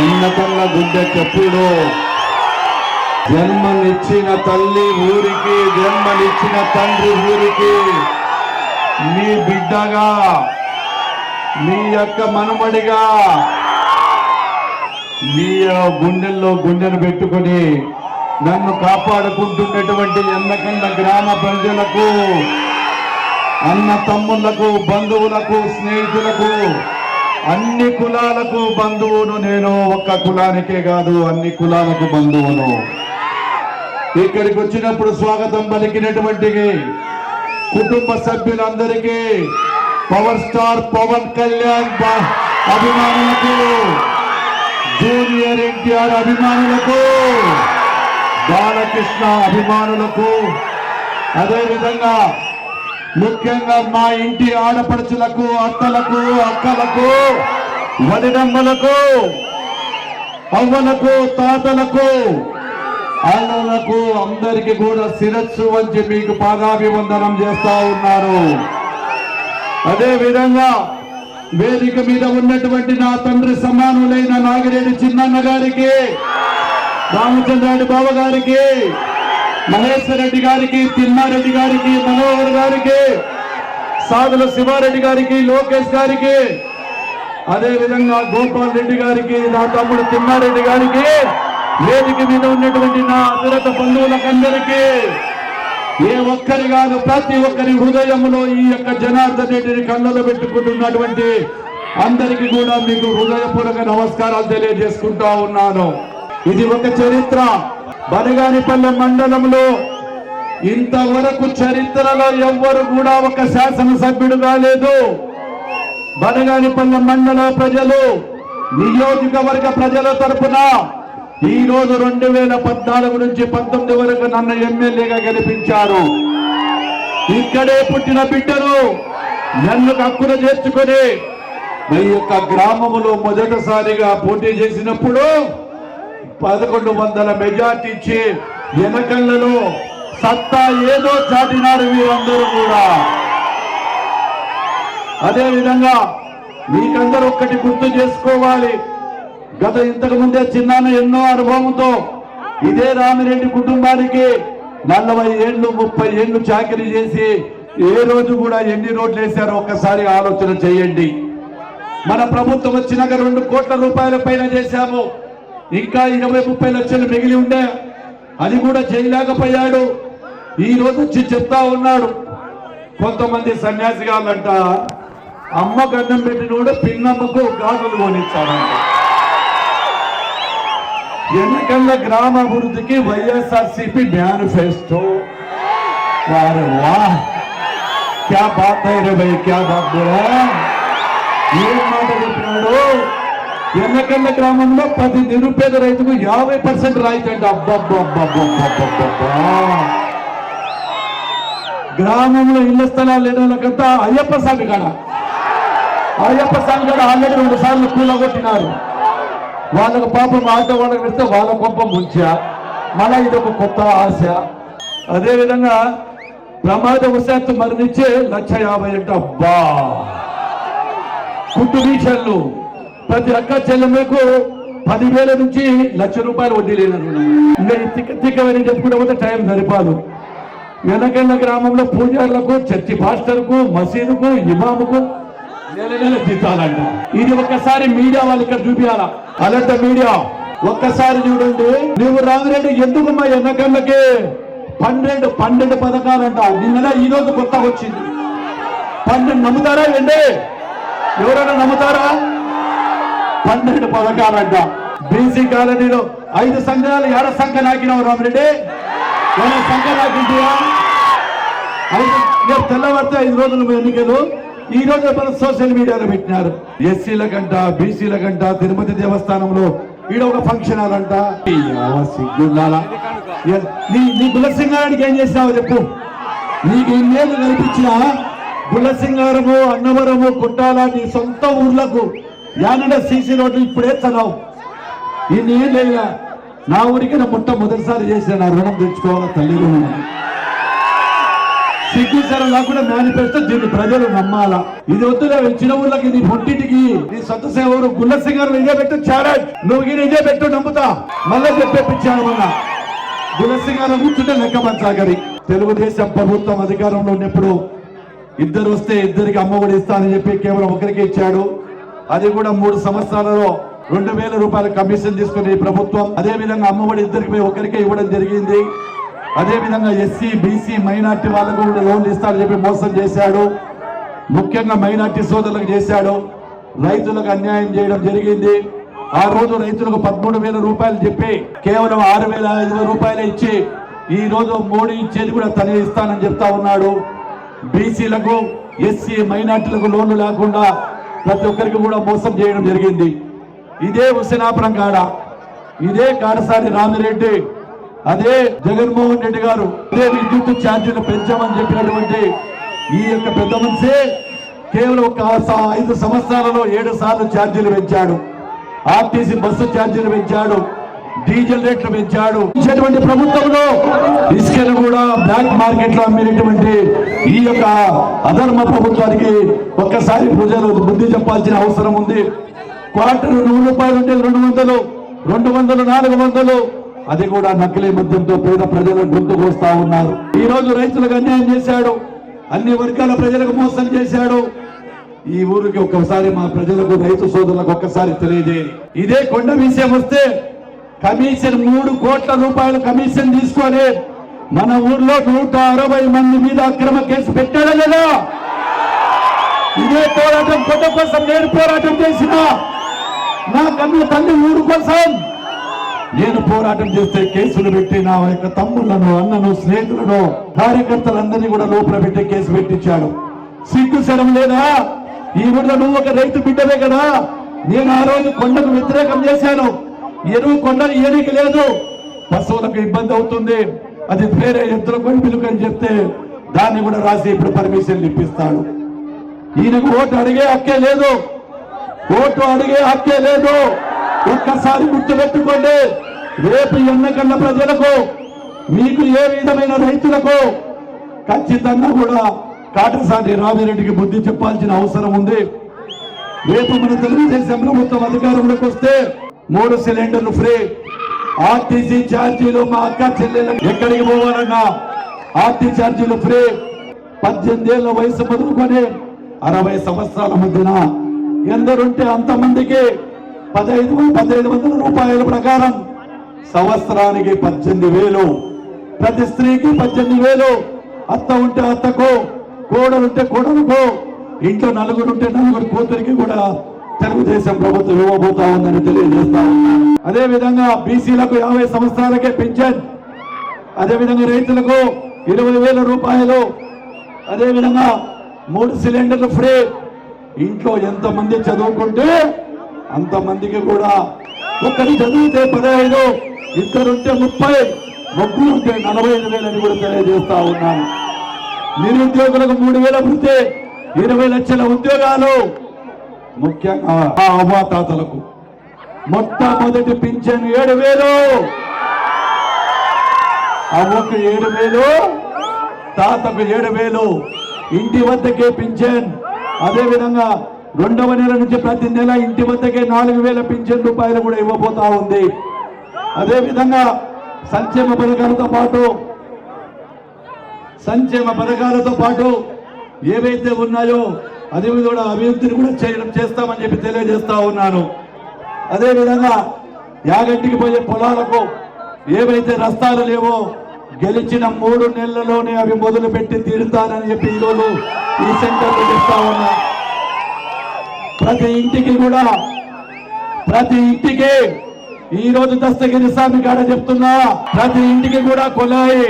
ఉన్నతల్ల గుండె చెప్పుడు జన్మనిచ్చిన తల్లి ఊరికి జన్మనిచ్చిన తండ్రి ఊరికి. మీ బిడ్డగా మీ యొక్క మనమడిగా మీ గుండెల్లో గుండెను పెట్టుకొని నన్ను కాపాడుకుంటున్నటువంటి ఎన్నకన్న గ్రామ ప్రజలకు అన్న తమ్ముళ్ళకు బంధువులకు స్నేహితులకు అన్ని కులాలకు బంధువును నేను ఒక్క కులానికే కాదు అన్ని కులాలకు బంధువును. ఇక్కడికి వచ్చినప్పుడు స్వాగతం పలికినటువంటి కుటుంబ సభ్యులందరికీ పవర్ స్టార్ పవన్ కళ్యాణ్ అభిమానులకు జూనియర్ ఎన్టీఆర్ అభిమానులకు బాలకృష్ణ అభిమానులకు అదే విధంగా ముఖ్యంగా మా ఇంటి ఆడపడుచులకు అత్తలకు అక్కలకు వడినమ్మలకు అవ్వలకు తాతలకు అన్నలకు అందరికి కూడా శిరస్సు వంచి మీకు పాదాభివందనం చేస్తా ఉన్నారు. అదే విధంగా వేదిక మీద ఉన్నటువంటి నా తండ్రి సమానులైన నాగిరెడ్డి చిన్నన్న గారికి రామచంద్రారెడ్డి బావ గారికి మహేశ్వర రెడ్డి గారికి తిమ్మారెడ్డి గారికి మనోహర్ గారికి సాధుల శివారెడ్డి గారికి లోకేష్ గారికి అదే విధంగా గోపాల్ రెడ్డి గారికి నా తమ్ముడు తిమ్మారెడ్డి గారికి వేదిక మీద ఉన్నటువంటి నా అతిరత బంధువులకందరికీ ఏ ఒక్కరి కాదు ప్రతి ఒక్కరి హృదయంలో ఈ యొక్క జనార్దన్ రెడ్డిని కళ్ళలో పెట్టుకుంటున్నటువంటి అందరికీ కూడా మీకు హృదయపూర్వక నమస్కారాలు తెలియజేసుకుంటా ఉన్నాను. ఇది ఒక చరిత్ర. బనగానిపల్లె మండలంలో ఇంతవరకు చరిత్రలో ఎవ్వరు కూడా ఒక శాసనసభ్యుడు కాలేదు బనగానిపల్లె మండల ప్రజలు నియోజకవర్గ ప్రజల తరపున ఈ రోజు రెండు వేల పద్నాలుగు నుంచి పంతొమ్మిది వరకు నన్ను ఎమ్మెల్యేగా గెలిపించారు. ఇక్కడే పుట్టిన బిడ్డను నన్ను కక్కున చేర్చుకొని మీ యొక్క గ్రామములో మొదటిసారిగా పోటీ చేసినప్పుడు పదకొండు వందల మెజార్టీ ఇచ్చి ఎనకళ్ళలో సత్తా ఏదో చాటినారు మీరందరూ కూడా. అదే విధంగా మీకందరూ ఒక్కటి గుర్తు చేసుకోవాలి. గత ఇంతకు ముందే చిన్నాన్న ఎన్నో అనుభవంతో ఇదే రామిరెడ్డి కుటుంబానికి నలభై ఏళ్ళు ముప్పై ఏళ్ళు చాకరీ చేసి ఏ రోజు కూడా ఎన్ని రోడ్లు వేశారో ఒక్కసారి ఆలోచన చేయండి. మన ప్రభుత్వం వచ్చినాక రెండు కోట్ల రూపాయల పైన చేశాము. ఇంకా ఇరవై ముప్పై లక్షలు మిగిలి ఉండే అది కూడా చేయలేకపోయాడు ఈ రోజు వచ్చి చెప్తా ఉన్నాడు. కొంతమంది సన్యాసిగాళ్ళంట అమ్మ గన్నం పెట్టినోడు పిన్నమ్మకు గాజులు కొనిచ్చాడంట. ఎన్నికల గ్రామ అభివృద్ధికి వైఎస్ఆర్సిపి మేనిఫెస్టో. వారు వా క్యా బాత్ హై రే భయ్ క్యా బాత్ ఏం మాట చెప్పినాడు? ఎన్నకండ గ్రామంలో పది నిరుపేద రైతుకు యాభై పర్సెంట్ రాయితీ అంటే. గ్రామంలో ఇళ్ళ స్థలాలు లేని వాళ్ళకంతా అయ్యప్ప స్వామి కాడ. అయ్యప్ప స్వామి కాడ ఆల్రెడీ రెండు సార్లు కూలగొట్టినారు. వాళ్ళకు పాపం ఆశ వాళ్ళకి పెడితే వాళ్ళ కోపం ముంచా. మళ్ళా ఒక కొత్త ఆశ. అదేవిధంగా ప్రమాదవశాత్తు మరణించే లక్ష యాభై అంటే. అబ్బా. కుటుంబీషన్లు ప్రతి అక్క చెల్లెమ్మకు పదివేల నుంచి లక్ష రూపాయలు వడ్డీ లేదనుకున్నాం ఇంకా తిక్క తిక్కవని చెప్పుకుంటే పోతే టైం సరిపాదు. వెనకన్న గ్రామంలో పూజారులకు చర్చి పాస్టర్కు మసీదుకు ఇమాముకు నెల నెల జీతాలంట ఇది ఒక్కసారి మీడియా వాళ్ళు ఇక్కడ చూపించాలా? అలాంటి మీడియా. ఒక్కసారి చూడండి. నువ్వు రామిరెడ్డి ఎందుకు మా ఎన్నకళ్ళకి పన్నెండు పన్నెండు పథకాలంట. నిన్న ఈ రోజు కొత్తగా వచ్చింది. పన్నెండు నమ్ముతారా ఏంటి? ఎవరైనా నమ్ముతారా? పన్నెండు పథకాలంట బీసీ కాలనీలో ఐదు సంఘాలు ఏడ సంఘ నాకినావు రామరెడ్డి? ఏమైనా సంఘ నాకింటియా ఐదు రేపు తెల్లవారితే ఐదు రోజులు ఎన్నికలు. ఈ రోజు మనం సోషల్ మీడియాలో పెట్టినారు. ఎస్సీల కంట బీసీల కంట తిరుపతి దేవస్థానంలో ఈడ ఒక ఫంక్షన్ అంట సిగ్గుండాలా. నీ నీ గులసింగారానికి ఏం చేసినావు చెప్పు. నీకు ఇన్నేళ్ళు కనిపించినా గులసింగారము అన్నవరము కుట్టాల నీ సొంత ఊర్లకు యానండ సీసీ రోడ్లు ఇప్పుడే చదవు ఇన్ని ఏళ్ళు నా ఊరికి నా మొట్టమొదటిసారి చేసిన నా రుణం తెచ్చుకోవాలా తల్లి రుణం? సిగ్గుసరం లేకుండా మేనిఫెస్టో దీన్ని ప్రజలు నమ్మాలా? ఇది వద్దులే చిన్న ఊళ్ళకి నీ పొట్టింటికి నీ సొంత సేవరు గుల్ల సింగర్ ఇదే పెట్టు చారాజ్ నువ్వు గిరి ఇదే పెట్టు నమ్ముతా. మళ్ళీ చెప్పేపించాను మొన్న గులసింగాల కూర్చుంటే లెక్క పంచాగరి. తెలుగుదేశం ప్రభుత్వం అధికారంలో ఉన్నప్పుడు ఇద్దరు వస్తే ఇద్దరికి అమ్మబడిస్తా అని చెప్పి కేవలం ఒకరికి ఇచ్చాడు. అది కూడా మూడు సంవత్సరాలలో రెండు వేల రూపాయల కమిషన్ తీసుకునే ఈ ప్రభుత్వం అదే విధంగా అమ్మఒడి ఇద్దరికి పోయి ఒకరికే ఇవ్వడం జరిగింది. అదే విధంగా ఎస్సీ బీసీ మైనార్టీ వాళ్ళకు కూడా లోన్లు ఇస్తారని చెప్పి మోసం చేశాడు. ముఖ్యంగా మైనార్టీ సోదరులకు చేశాడు. రైతులకు అన్యాయం చేయడం జరిగింది. ఆ రోజు రైతులకు పదమూడు వేల రూపాయలు చెప్పి కేవలం ఆరు వేల ఐదు వేల రూపాయలు ఇచ్చి ఈ రోజు మోడీ ఇచ్చేది కూడా తనే ఇస్తానని చెప్తా ఉన్నాడు. బీసీలకు ఎస్సీ మైనార్టీలకు లోన్లు లేకుండా ప్రతి ఒక్కరికి కూడా మోసం చేయడం జరిగింది. ఇదే హుసేనాపురం కాడ ఇదే కాడసారి రామిరెడ్డి అదే జగన్మోహన్ రెడ్డి గారు అదే విద్యుత్ ఛార్జీలు పెంచామని చెప్పినటువంటి ఈ యొక్క పెద్ద మనిషి కేవలం ఒక ఐదు సంవత్సరాలలో ఏడు సార్లు ఛార్జీలు పెంచాడు. ఆర్టీసీ బస్సు ఛార్జీలు పెంచాడు. డీజిల్ రేట్లు పెంచాడు. ఇచ్చేటువంటి ప్రభుత్వంలో ఇసుకను కూడా బ్లాక్ మార్కెట్లో అమ్మినటువంటి ఈ యొక్క అధర్మ ప్రభుత్వానికి ఒక్కసారి ప్రజలు బుద్ధి చెప్పాల్సిన అవసరం ఉంది. క్వార్టర్ నూరు రూపాయలు ఉంటే రెండు వందలు రెండు వందలు నాలుగు వందలు. అది కూడా నకిలీ మద్యంతో పేద ప్రజలను గుర్తుకు వస్తా ఉన్నారు. ఈ రోజు రైతులకు అన్యాయం చేశాడు. అన్ని వర్గాల ప్రజలకు మోసం చేశాడు. ఈ ఊరికి ఒక్కసారి మా ప్రజలకు రైతు సోదరులకు ఒక్కసారి తెలియజేయాలి ఇదే కొండ విషయం వస్తే కమిషన్ మూడు కోట్ల రూపాయలు కమిషన్ తీసుకొని మన ఊర్లో నూట అరవై మంది మీద అక్రమ కేసు పెట్టాడా లేదా? ఇదే పోరాటం కొత్త కోసం నేను పోరాటం చేసిన. నా కన్ను తల్లి ఊరు కోసం. నేను పోరాటం చేస్తే కేసులు పెట్టి నా యొక్క తమ్ముళ్ళను అన్నను స్నేహితులను కార్యకర్తలందరినీ కూడా లోపల పెట్టి కేసు పెట్టించాడు. సిగ్గు శరం లేదా? ఈ ఊళ్ళో నువ్వు ఒక రైతు బిడ్డవే కదా. నేను ఆ రోజు కొండకు వ్యతిరేకం చేశాను. ఎరువు కొండలు ఏరిక లేదు. పశువులకు ఇబ్బంది అవుతుంది. అది వేరే ఎద్దుల కొడుకులకు అని చెప్తే దాన్ని కూడా రాసి ఇప్పుడు పర్మిషన్ ఇప్పిస్తాడు. ఈయనకు ఓటు అడిగే హక్కే లేదు. ఓటు అడిగే హక్కే లేదు. ఒక్కసారి గుర్తుపెట్టుకోండి. రేపు ఎన్నికల ప్రజలకు మీకు ఏ విధమైన రైతులకు ఖచ్చితంగా కూడా కాటసాని రామిరెడ్డికి బుద్ధి చెప్పాల్సిన అవసరం ఉంది. రేపు మన తెలుగుదేశం ప్రభుత్వం అధికారంలోకి వస్తే మూడు సిలిండర్లు ఫ్రీ. ఆర్టీసీ ఛార్జీలు మా అక్క చెల్లెలకు ఎక్కడికి పోవాలన్నా ఆర్టీ ఛార్జీలు ఫ్రీ. పద్దెనిమిది ఏళ్ళ వయసు మొదలుకొని అరవై సంవత్సరాల మధ్యన ఎందరుంటే అంతమందికి పదహైదు పదహైదు వందల రూపాయల ప్రకారం సంవత్సరానికి పద్దెనిమిది వేలు. ప్రతి స్త్రీకి పద్దెనిమిది వేలు. అత్త ఉంటే అత్తకు కోడలుంటే కోడలకు. ఇంట్లో నలుగురు ఉంటే నలుగురు కూతురికి కూడా తెలుగుదేశం ప్రభుత్వం ఇవ్వబోతా ఉందని తెలియజేస్తా ఉన్నాను అదే విధంగా బీసీలకు యాభై సంవత్సరాలకే పింఛన్. అదే విధంగా రైతులకు ఇరవై వేల రూపాయలు. అదే విధంగా మూడు సిలిండర్లు ఫ్రీ. ఇంట్లో ఎంతమంది చదువుకుంటే అంతమందికి కూడా ఒకటి చదివితే పదహైదు ఇద్దరుంటే ముప్పై ముగ్గురు ఉంటే నలభై ఐదు వేలని కూడా తెలియజేస్తా ఉన్నాను. నిరుద్యోగులకు మూడు వేల వృత్తి ఇరవై లక్షల ఉద్యోగాలు. ముఖ్యంగా ఆ అవ్వాతాతలకు. మొట్టమొదటి పింఛన్ ఏడు వేలు. అవ్వకు ఏడు వేలు తాతకు ఏడు వేలు. ఇంటి వద్దకే పింఛన్. అదేవిధంగా రెండవ నెల నుంచి ప్రతి నెల ఇంటి వద్దకే నాలుగు వేల పింఛన్ రూపాయలు కూడా ఇవ్వబోతా ఉంది. అదేవిధంగా సంక్షేమ పథకాలతో పాటు సంక్షేమ పథకాలతో పాటు ఏవైతే ఉన్నాయో అదే కూడా అభివృద్ధిని కూడా చేయడం చేస్తామని చెప్పి తెలియజేస్తా ఉన్నాను. అదేవిధంగా యాగంటికి పోయే పొలాలకు ఏవైతే రస్తాలు లేవో గెలిచిన మూడు నెలల్లోనే అవి మొదలు పెట్టి తీరుతానని చెప్పి ఈరోజు ఈ సెంటర్లో చెప్తా ఉన్నా. ప్రతి ఇంటికి కూడా ప్రతి ఇంటికి ఈ రోజు దస్తగిరి స్వామి కాడ చెప్తున్నా ప్రతి ఇంటికి కూడా కొలాయి.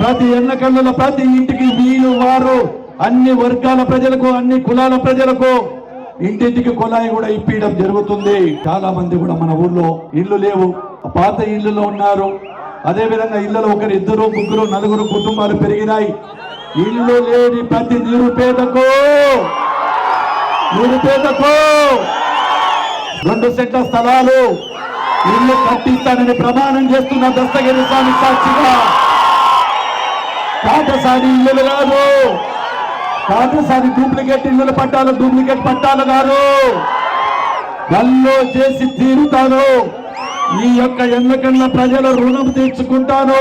ప్రతి ఎన్నకల్లో ప్రతి ఇంటికి వీరు వారు. అన్ని వర్గాల ప్రజలకు అన్ని కులాల ప్రజలకు ఇంటింటికి కుళాయి కూడా ఇప్పించడం జరుగుతుంది. చాలా మంది కూడా మన ఊర్లో ఇల్లు లేవు. పాత ఇల్లులో ఉన్నారు. అదే విధంగా ఇళ్ళలో ఒకరు ఇద్దరు ముగ్గురు నలుగురు కుటుంబాలు పెరిగినాయి. ఇల్లు లేని ప్రతి నిరుపేదకు నిరుపేదకు రెండు సెంట్ల స్థలాలు ఇల్లు కట్టిస్తానని ప్రమాణం చేస్తున్న దస్తగిరి స్వామి సాక్షిగా. కాటసారి ఇల్లు కాదు. కాటసారి డూప్లికేట్ ఇల్లుల పట్టాలు డూప్లికేట్ పట్టాలు కాదు నల్లో చేసి తీరుతాను. ఈ యొక్క ఎన్నకన్న ప్రజల రుణం తీర్చుకుంటాను.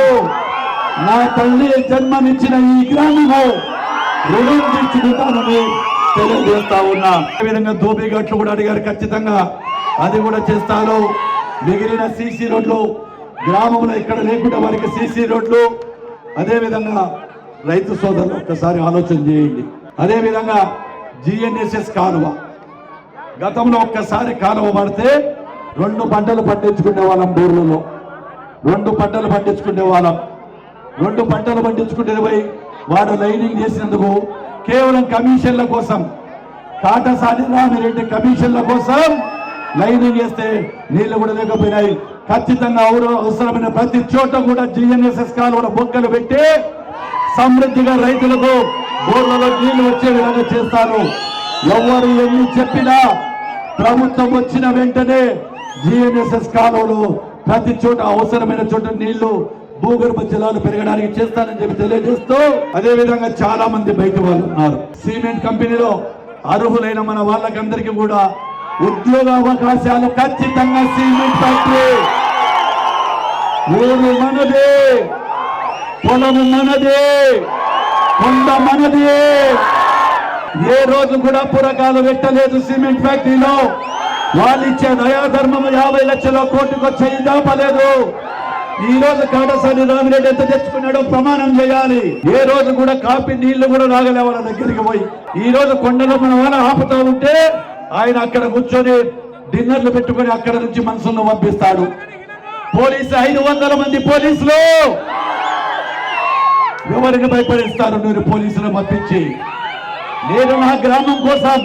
నా తల్లి జన్మనిచ్చిన ఈ గ్రామము రుణం తీర్చుకుంటానని తెలియజేస్తా ఉన్నా. అదేవిధంగా దోబిగట్లు కూడా అడిగారు? ఖచ్చితంగా అది కూడా చేస్తాను. మిగిలిన సీసీ రోడ్లు గ్రామంలో ఇక్కడ లేకుండా వారికి సీసీ రోడ్లు అదేవిధంగా రైతు సోదరులు ఒక్కసారి ఆలోచన చేయండి. అదేవిధంగా జిఎన్ఎస్ఎస్ కాలువ. గతంలో ఒక్కసారి కాలువ పడితే రెండు పంటలు పండించుకునే వాళ్ళం బోర్లలో. రెండు పంటలు పండించుకునే వాళ్ళం. రెండు పంటలు పండించుకుంటే పోయి వాడు లైనింగ్ చేసినందుకు కేవలం కమిషన్ల కోసం కాటసాని రామిరెడ్డి కమిషన్ల కోసం లైనింగ్ చేస్తే నీళ్ళు కూడా లేకపోయినాయి. ఖచ్చితంగా అవసరమైన ప్రతి చోట కూడా జిఎన్ఎస్ఎస్ కాలువ బొక్కలు పెట్టి సమృద్ధిగా రైతులకు బోర్లలో నీళ్ళు వచ్చే విధంగా చేస్తాను ఎవరు ఎన్ని చెప్పినా ప్రభుత్వం వచ్చిన వెంటనే జిఎన్ఎస్ఎస్ కాలువలు ప్రతి చోట అవసరమైన చోట నీళ్ళు భూగర్భ జలాలు పెరగడానికి చేస్తానని చెప్పి తెలియజేస్తూ అదే విధంగా చాలా మంది బయట వాళ్ళు ఉన్నారు. సిమెంట్ కంపెనీలో అర్హులైన మన వాళ్ళకందరికీ కూడా ఉద్యోగ అవకాశాలు ఖచ్చితంగా సిమెంట్ ఫ్యాక్టరీ. ఊరు మనదే! పొలము మనదే. కొండ మనదే. ఏ రోజు కూడా పురకాలు పెట్టలేదు సిమెంట్ ఫ్యాక్టరీలో. వాళ్ళు ఇచ్చే దయాధర్మం యాభై లక్షల కోటికి వచ్చేది దాపలేదు. ఈ రోజు కాటసాని రామిరెడ్డి ఎంత తెచ్చుకున్నాడో ప్రమాణం చేయాలి. ఏ రోజు కూడా కాపీ నీళ్ళు కూడా రాగలే వాళ్ళ దగ్గరికి పోయి. ఈ రోజు కొండలో మన వాళ్ళ ఆపుతూ ఉంటే ఆయన అక్కడ కూర్చొని డిన్నర్లు పెట్టుకొని అక్కడ నుంచి మనసును పంపిస్తాడు. పోలీసు ఐదు వందల మంది పోలీసులు! ఎవరికి భయపడిస్తారు మీరు పోలీసులు పంపించి నేను నా గ్రామం కోసం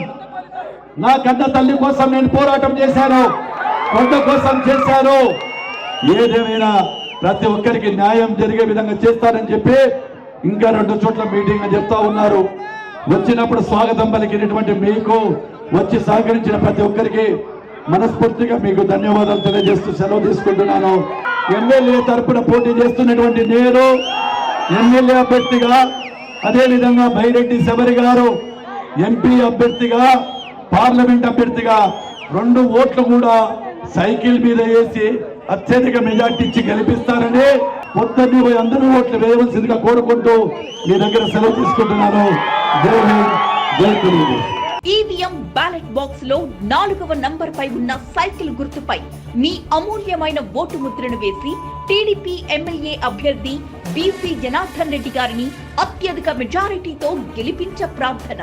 నా కన్న తల్లి కోసం నేను పోరాటం చేశాను. కొండ కోసం చేశాను. ఏదేమైనా ప్రతి ఒక్కరికి న్యాయం జరిగే విధంగా చేస్తానని చెప్పి ఇంకా రెండు చోట్ల మీటింగ్ అని చెప్తా ఉన్నారు. వచ్చినప్పుడు స్వాగతం పలికినటువంటి మీకు వచ్చి సహకరించిన ప్రతి ఒక్కరికి మనస్ఫూర్తిగా మీకు ధన్యవాదాలు తెలియజేస్తూ సెలవు తీసుకుంటున్నాను. ఎమ్మెల్యే తరపున పోటీ చేస్తున్నటువంటి నేను ఎమ్మెల్యే అభ్యర్థిగా అదేవిధంగా బైరెడ్డి శబరి గారు ఎంపీ అభ్యర్థిగా పార్లమెంట్ అభ్యర్థిగా రెండు ఓట్లు కూడా సైకిల్ మీద వేసి అత్యధిక మెజార్టీ ఇచ్చి గెలిపిస్తారని పొద్దున్నే పోయి అందరూ ఓట్లు వేయవలసిందిగా కోరుకుంటూ మీ దగ్గర సెలవు తీసుకుంటున్నాను. జై హింద్ జై తెలుగుదేశం ఈవీఎం బ్యాలెట్ బాక్స్లో నాలుగవ నంబర్ పై ఉన్న సైకిల్ గుర్తుపై మీ అమూల్యమైన ఓటు ముద్రను వేసి టీడీపీ ఎమ్మెల్యే అభ్యర్థి బీసీ జనార్దన్ రెడ్డి గారిని అత్యధిక మెజారిటీతో గెలిపించ ప్రార్థన.